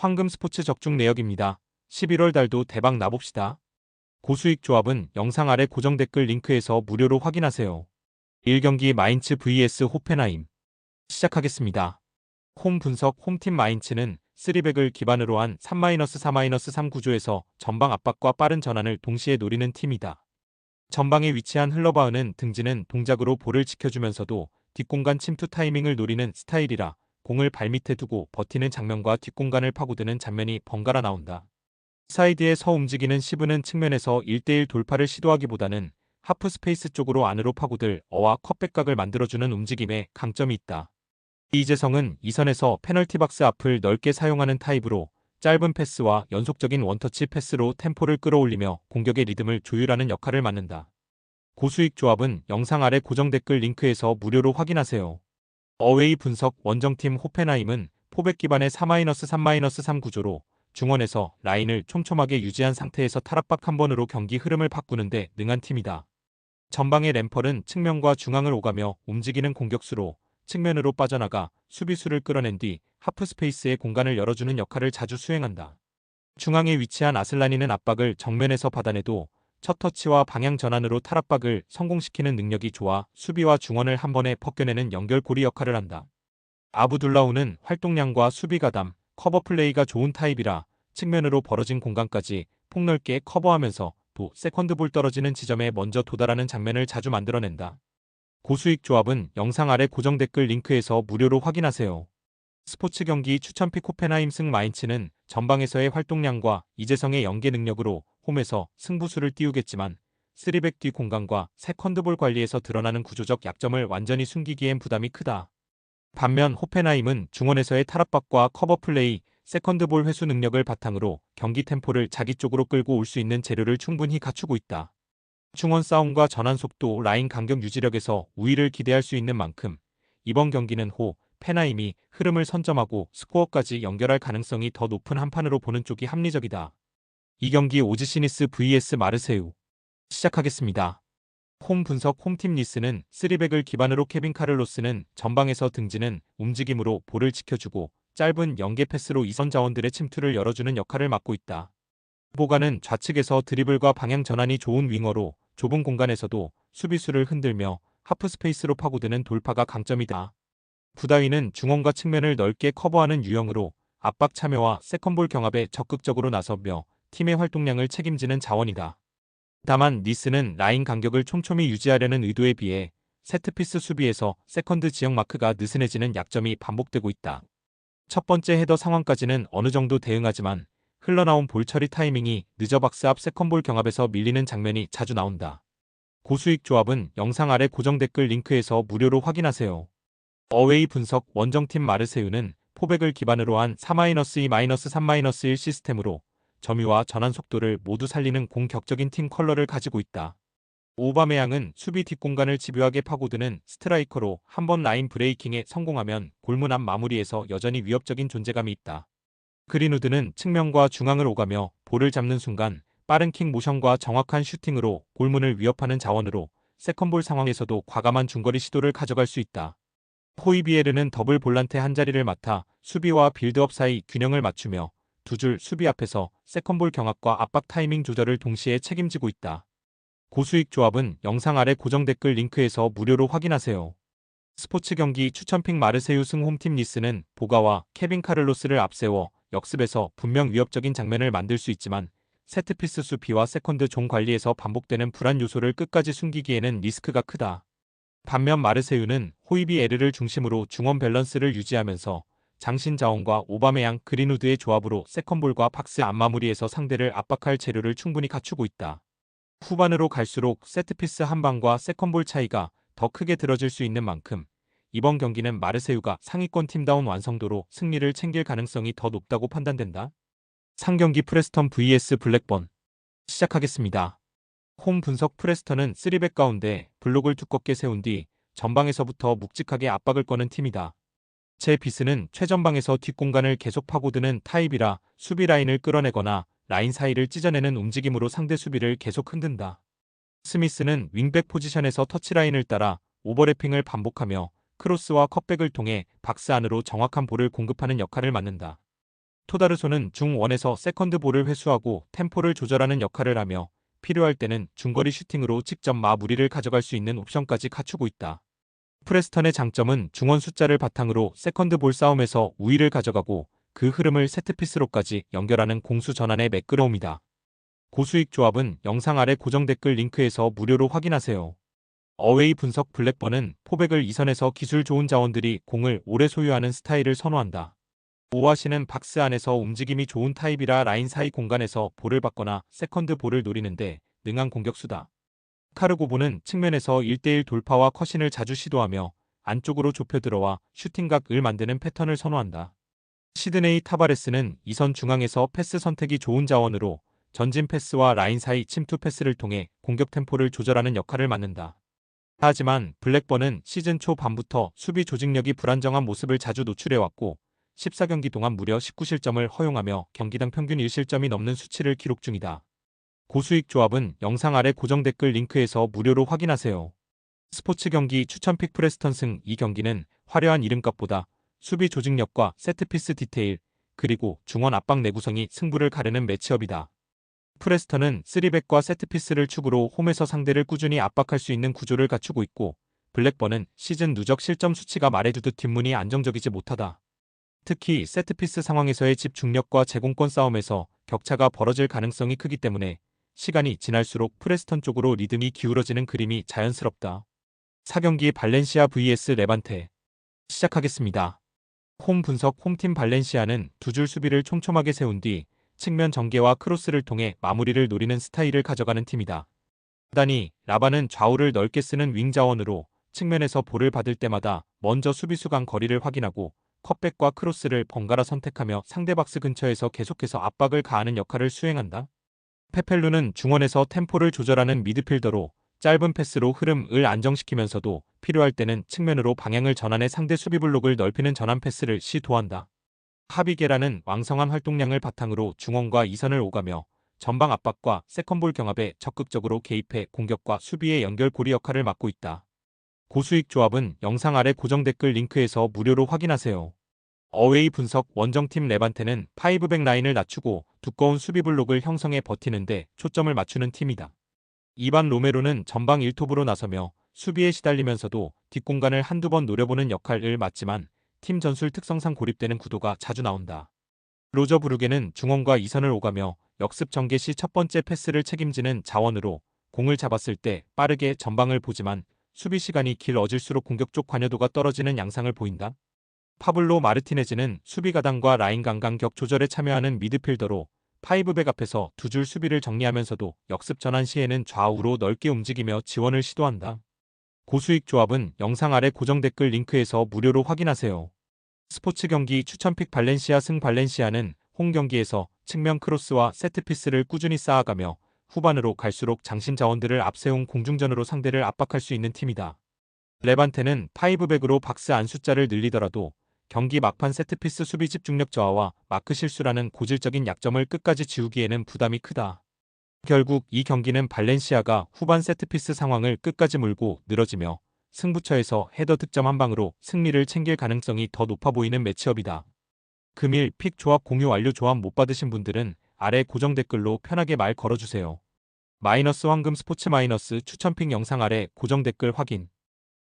황금 스포츠 적중 내역입니다. 11월 달도 대박 나봅시다. 고수익 조합은 영상 아래 고정 댓글 링크에서 무료로 확인하세요. 1경기 마인츠 vs 호펜하임. 시작하겠습니다. 홈 분석 홈팀 마인츠는 3백을 기반으로 한 3-4-3 구조에서 전방 압박과 빠른 전환을 동시에 노리는 팀이다. 전방에 위치한 흘러바흐는 등지는 동작으로 볼을 지켜주면서도 뒷공간 침투 타이밍을 노리는 스타일이라 공을 발밑에 두고 버티는 장면과 뒷공간을 파고드는 장면이 번갈아 나온다. 사이드에 서 움직이는 시브는 측면에서 1대1 돌파를 시도하기보다는 하프 스페이스 쪽으로 안으로 파고들 어와 컷백각을 만들어주는 움직임에 강점이 있다. 이재성은 이선에서 페널티 박스 앞을 넓게 사용하는 타입으로 짧은 패스와 연속적인 원터치 패스로 템포를 끌어올리며 공격의 리듬을 조율하는 역할을 맡는다. 고수익 조합은 영상 아래 고정 댓글 링크에서 무료로 확인하세요. 어웨이 분석 원정팀 호펜하임은 포백 기반의 4-3-3 구조로 중원에서 라인을 촘촘하게 유지한 상태에서 탈압박 한 번으로 경기 흐름을 바꾸는데 능한 팀이다. 전방의 램펄은 측면과 중앙을 오가며 움직이는 공격수로 측면으로 빠져나가 수비수를 끌어낸 뒤 하프 스페이스의 공간을 열어주는 역할을 자주 수행한다. 중앙에 위치한 아슬라니는 압박을 정면에서 받아내도 첫 터치와 방향 전환으로 탈압박을 성공시키는 능력이 좋아 수비와 중원을 한 번에 벗겨내는 연결고리 역할을 한다. 아부둘라우는 활동량과 수비 가담, 커버 플레이가 좋은 타입이라 측면으로 벌어진 공간까지 폭넓게 커버하면서 또 세컨드 볼 떨어지는 지점에 먼저 도달하는 장면을 자주 만들어낸다. 고수익 조합은 영상 아래 고정 댓글 링크에서 무료로 확인하세요. 스포츠 경기 추천픽 코펜하임 승 마인츠는 전방에서의 활동량과 이재성의 연계 능력으로 홈에서 승부수를 띄우겠지만 3백 뒤 공간과 세컨드볼 관리에서 드러나는 구조적 약점을 완전히 숨기기엔 부담이 크다. 반면 호펜하임은 중원에서의 탈압박과 커버 플레이, 세컨드볼 회수 능력을 바탕으로 경기 템포를 자기 쪽으로 끌고 올 수 있는 재료를 충분히 갖추고 있다. 중원 싸움과 전환 속도, 라인 간격 유지력에서 우위를 기대할 수 있는 만큼 이번 경기는 호, 페나임이 흐름을 선점하고 스코어까지 연결할 가능성이 더 높은 한판으로 보는 쪽이 합리적이다. 이 경기 오즈시니스 vs 마르세유 시작하겠습니다. 홈 분석 홈팀 리스는 3백을 기반으로 케빈 카를로스는 전방에서 등지는 움직임으로 볼을 지켜주고 짧은 연계 패스로 이선 자원들의 침투를 열어주는 역할을 맡고 있다. 보가는 좌측에서 드리블과 방향 전환이 좋은 윙어로 좁은 공간에서도 수비수를 흔들며 하프 스페이스로 파고드는 돌파가 강점이다. 부다위는 중원과 측면을 넓게 커버하는 유형으로 압박 참여와 세컨볼 경합에 적극적으로 나서며 팀의 활동량을 책임지는 자원이다. 다만 니스는 라인 간격을 촘촘히 유지하려는 의도에 비해 세트피스 수비에서 세컨드 지역 마크가 느슨해지는 약점이 반복되고 있다. 첫 번째 헤더 상황까지는 어느 정도 대응하지만 흘러나온 볼 처리 타이밍이 늦어 박스 앞 세컨볼 경합에서 밀리는 장면이 자주 나온다. 고수익 조합은 영상 아래 고정 댓글 링크에서 무료로 확인하세요. 어웨이 분석 원정팀 마르세유는 포백을 기반으로 한 4-2-3-1 시스템으로 점유와 전환 속도를 모두 살리는 공격적인 팀 컬러를 가지고 있다. 오바메양은 수비 뒷공간을 집요하게 파고드는 스트라이커로 한 번 라인 브레이킹에 성공하면 골문 앞 마무리에서 여전히 위협적인 존재감이 있다. 그린우드는 측면과 중앙을 오가며 볼을 잡는 순간 빠른 킥 모션과 정확한 슈팅으로 골문을 위협하는 자원으로 세컨볼 상황에서도 과감한 중거리 시도를 가져갈 수 있다. 호이비에르는 더블 볼란테 한 자리를 맡아 수비와 빌드업 사이 균형을 맞추며 두 줄 수비 앞에서 세컨볼 경합과 압박 타이밍 조절을 동시에 책임지고 있다. 고수익 조합은 영상 아래 고정 댓글 링크에서 무료로 확인하세요. 스포츠 경기 추천픽 마르세유 승 홈팀 리스는 보가와 케빈 카를로스를 앞세워 역습에서 분명 위협적인 장면을 만들 수 있지만 세트피스 수비와 세컨드 종 관리에서 반복되는 불안 요소를 끝까지 숨기기에는 리스크가 크다. 반면 마르세유는 호이비 에르를 중심으로 중원 밸런스를 유지하면서 장신 자원과 오바메양 그린우드의 조합으로 세컨볼과 박스 앞마무리에서 상대를 압박할 재료를 충분히 갖추고 있다. 후반으로 갈수록 세트피스 한 방과 세컨볼 차이가 더 크게 들어질 수 있는 만큼 이번 경기는 마르세유가 상위권 팀다운 완성도로 승리를 챙길 가능성이 더 높다고 판단된다. 상경기 프레스턴 vs 블랙번 시작하겠습니다. 홈 분석 프레스턴은 3백 가운데 블록을 두껍게 세운 뒤 전방에서부터 묵직하게 압박을 거는 팀이다. 제 비스는 최전방에서 뒷공간을 계속 파고드는 타입이라 수비 라인을 끌어내거나 라인 사이를 찢어내는 움직임으로 상대 수비를 계속 흔든다. 스미스는 윙백 포지션에서 터치라인을 따라 오버래핑을 반복하며 크로스와 컵백을 통해 박스 안으로 정확한 볼을 공급하는 역할을 맡는다. 토다르소는 중1에서 세컨드 볼을 회수하고 템포를 조절하는 역할을 하며 필요할 때는 중거리 슈팅으로 직접 마무리를 가져갈 수 있는 옵션까지 갖추고 있다. 프레스턴의 장점은 중원 숫자를 바탕으로 세컨드 볼 싸움에서 우위를 가져가고 그 흐름을 세트피스로까지 연결하는 공수 전환의 매끄러움이다. 고수익 조합은 영상 아래 고정 댓글 링크에서 무료로 확인하세요. 어웨이 분석 블랙번은 포백을 이선에서 기술 좋은 자원들이 공을 오래 소유하는 스타일을 선호한다. 오아시는 박스 안에서 움직임이 좋은 타입이라 라인 사이 공간에서 볼을 받거나 세컨드 볼을 노리는데 능한 공격수다. 카르고보는 측면에서 1대1 돌파와 컷신을 자주 시도하며 안쪽으로 좁혀 들어와 슈팅각을 만드는 패턴을 선호한다. 시드네이 타바레스는 이선 중앙에서 패스 선택이 좋은 자원으로 전진 패스와 라인 사이 침투 패스를 통해 공격 템포를 조절하는 역할을 맡는다. 하지만 블랙번은 시즌 초 반부터 수비 조직력이 불안정한 모습을 자주 노출해왔고 14경기 동안 무려 19실점을 허용하며 경기당 평균 1실점이 넘는 수치를 기록 중이다. 고수익 조합은 영상 아래 고정 댓글 링크에서 무료로 확인하세요. 스포츠 경기 추천픽 프레스턴 승 이 경기는 화려한 이름값보다 수비 조직력과 세트피스 디테일 그리고 중원 압박 내구성이 승부를 가르는 매치업이다. 프레스턴은 3백과 세트피스를 축으로 홈에서 상대를 꾸준히 압박할 수 있는 구조를 갖추고 있고 블랙번은 시즌 누적 실점 수치가 말해주듯 뒷문이 안정적이지 못하다. 특히 세트피스 상황에서의 집중력과 제공권 싸움에서 격차가 벌어질 가능성이 크기 때문에 시간이 지날수록 프레스턴 쪽으로 리듬이 기울어지는 그림이 자연스럽다. 4경기 발렌시아 vs 레반테 시작하겠습니다. 홈 분석 홈팀 발렌시아는 두 줄 수비를 촘촘하게 세운 뒤 측면 전개와 크로스를 통해 마무리를 노리는 스타일을 가져가는 팀이다. 다니 라바는 좌우를 넓게 쓰는 윙 자원으로 측면에서 볼을 받을 때마다 먼저 수비수 간 거리를 확인하고 컷백과 크로스를 번갈아 선택하며 상대 박스 근처에서 계속해서 압박을 가하는 역할을 수행한다. 페펠루는 중원에서 템포를 조절하는 미드필더로 짧은 패스로 흐름을 안정시키면서도 필요할 때는 측면으로 방향을 전환해 상대 수비 블록을 넓히는 전환 패스를 시도한다. 하비게라는 왕성한 활동량을 바탕으로 중원과 이선을 오가며 전방 압박과 세컨볼 경합에 적극적으로 개입해 공격과 수비의 연결고리 역할을 맡고 있다. 고수익 조합은 영상 아래 고정 댓글 링크에서 무료로 확인하세요. 어웨이 분석 원정팀 레반테는 파이브백 라인을 낮추고 두꺼운 수비 블록을 형성해 버티는데 초점을 맞추는 팀이다. 이반 로메로는 전방 1톱으로 나서며 수비에 시달리면서도 뒷공간을 한두 번 노려보는 역할을 맡지만 팀 전술 특성상 고립되는 구도가 자주 나온다. 로저 브루게는 중원과 이선을 오가며 역습 전개 시 첫 번째 패스를 책임지는 자원으로 공을 잡았을 때 빠르게 전방을 보지만 수비 시간이 길어질수록 공격 쪽 관여도가 떨어지는 양상을 보인다. 파블로 마르티네즈는 수비 가담과 라인 강간격 조절에 참여하는 미드필더로 파이브백 앞에서 두 줄 수비를 정리하면서도 역습 전환 시에는 좌우로 넓게 움직이며 지원을 시도한다. 고수익 조합은 영상 아래 고정 댓글 링크에서 무료로 확인하세요. 스포츠 경기 추천픽 발렌시아 승 발렌시아는 홈 경기에서 측면 크로스와 세트피스를 꾸준히 쌓아가며 후반으로 갈수록 장신 자원들을 앞세운 공중전으로 상대를 압박할 수 있는 팀이다. 레반테는 파이브백으로 박스 안 숫자를 늘리더라도 경기 막판 세트피스 수비 집중력 저하와 마크 실수라는 고질적인 약점을 끝까지 지우기에는 부담이 크다. 결국 이 경기는 발렌시아가 후반 세트피스 상황을 끝까지 물고 늘어지며 승부처에서 헤더 득점 한 방으로 승리를 챙길 가능성이 더 높아 보이는 매치업이다. 금일 픽 조합 공유 완료 조합 못 받으신 분들은 아래 고정 댓글로 편하게 말 걸어주세요. 마이너스 황금 스포츠 마이너스 추천 픽 영상 아래 고정 댓글 확인